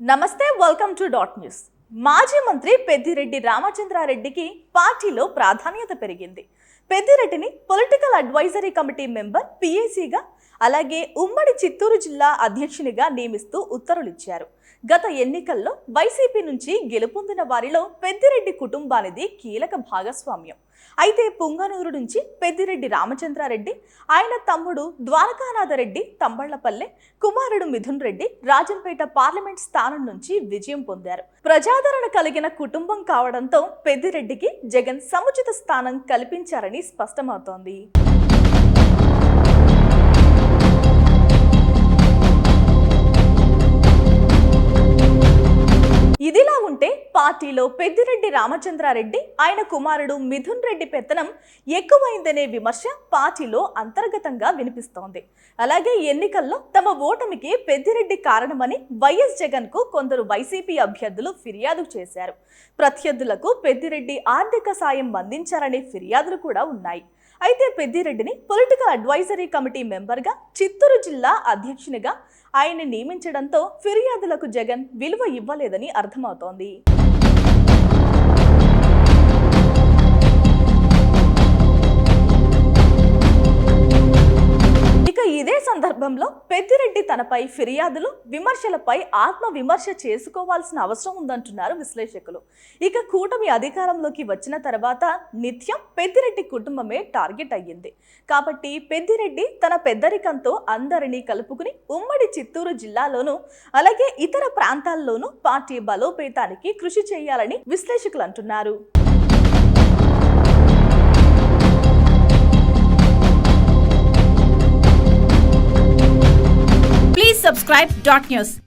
నమస్తే welcome to dot news మాజీ మంత్రి పెద్దిరెడ్డి రామచంద్రారెడ్డికి పార్టీలో ప్రాధాన్యత పెరిగింది. పెద్దిరెడ్డిని పొలిటికల్ అడ్వైజరీ కమిటీ మెంబర్ పిఏసీగా అలాగే ఉమ్మడి చిత్తూరు జిల్లా అధ్యక్షునిగా నియమిస్తూ ఉత్తర్వులిచ్చారు. గత ఎన్నికల్లో వైసీపీ నుంచి గెలుపొందిన వారిలో పెద్దిరెడ్డి కుటుంబానిది కీలక భాగస్వామ్యం. అయితే పుంగనూరు నుంచి పెద్దిరెడ్డి రామచంద్రారెడ్డి ఆయన తమ్ముడు ద్వారకానాథరెడ్డి తంబళ్ళపల్లె కుమారుడు మిథున్ రెడ్డి రాజంపేట పార్లమెంట్ స్థానం నుంచి విజయం పొందారు. ప్రజాదరణ కలిగిన కుటుంబం కావడంతో పెద్దిరెడ్డికి జగన్ సముచిత స్థానం కల్పించారని స్పష్టమవుతోంది. పార్టీలో పెద్దిరెడ్డి రామచంద్రారెడ్డి ఆయన కుమారుడు మిథున్ రెడ్డి పెత్తనం ఎక్కువైందనే విమర్శ పార్టీలో అంతర్గతంగా వినిపిస్తోంది. అలాగే ఎన్నికల్లో తమ ఓటమికి పెద్దిరెడ్డి కారణమని వైఎస్ జగన్కు కొందరు వైసీపీ అభ్యర్థులు ఫిర్యాదు చేశారు. ప్రత్యర్థులకు పెద్దిరెడ్డి ఆర్థిక సాయం అందించారనే ఫిర్యాదులు కూడా ఉన్నాయి. అయితే పెద్దిరెడ్డిని పొలిటికల్ అడ్వైజరీ కమిటీ మెంబర్గా చిత్తూరు జిల్లా అధ్యక్షునిగా ఆయన్ని నియమించడంతో ఫిర్యాదులకు జగన్ విలువ ఇవ్వలేదని అర్థమవుతోంది. Thank you. సందర్భంలో పెద్దిరెడ్డి తనపై ఫిర్యాదులు విమర్శలపై ఆత్మ విమర్శ చేసుకోవాల్సిన అవసరం ఉందంటున్నారు విశ్లేషకులు. ఇక కూటమి అధికారంలోకి వచ్చిన తర్వాత నిత్యం పెద్దిరెడ్డి కుటుంబమే టార్గెట్ అయ్యింది. కాబట్టి పెద్దిరెడ్డి తన పెద్దరికంతో అందరినీ కలుపుకుని ఉమ్మడి చిత్తూరు జిల్లాలోనూ అలాగే ఇతర ప్రాంతాల్లోనూ పార్టీ బలోపేతానికి కృషి చేయాలని విశ్లేషకులు అంటున్నారు. Subscribe dot news.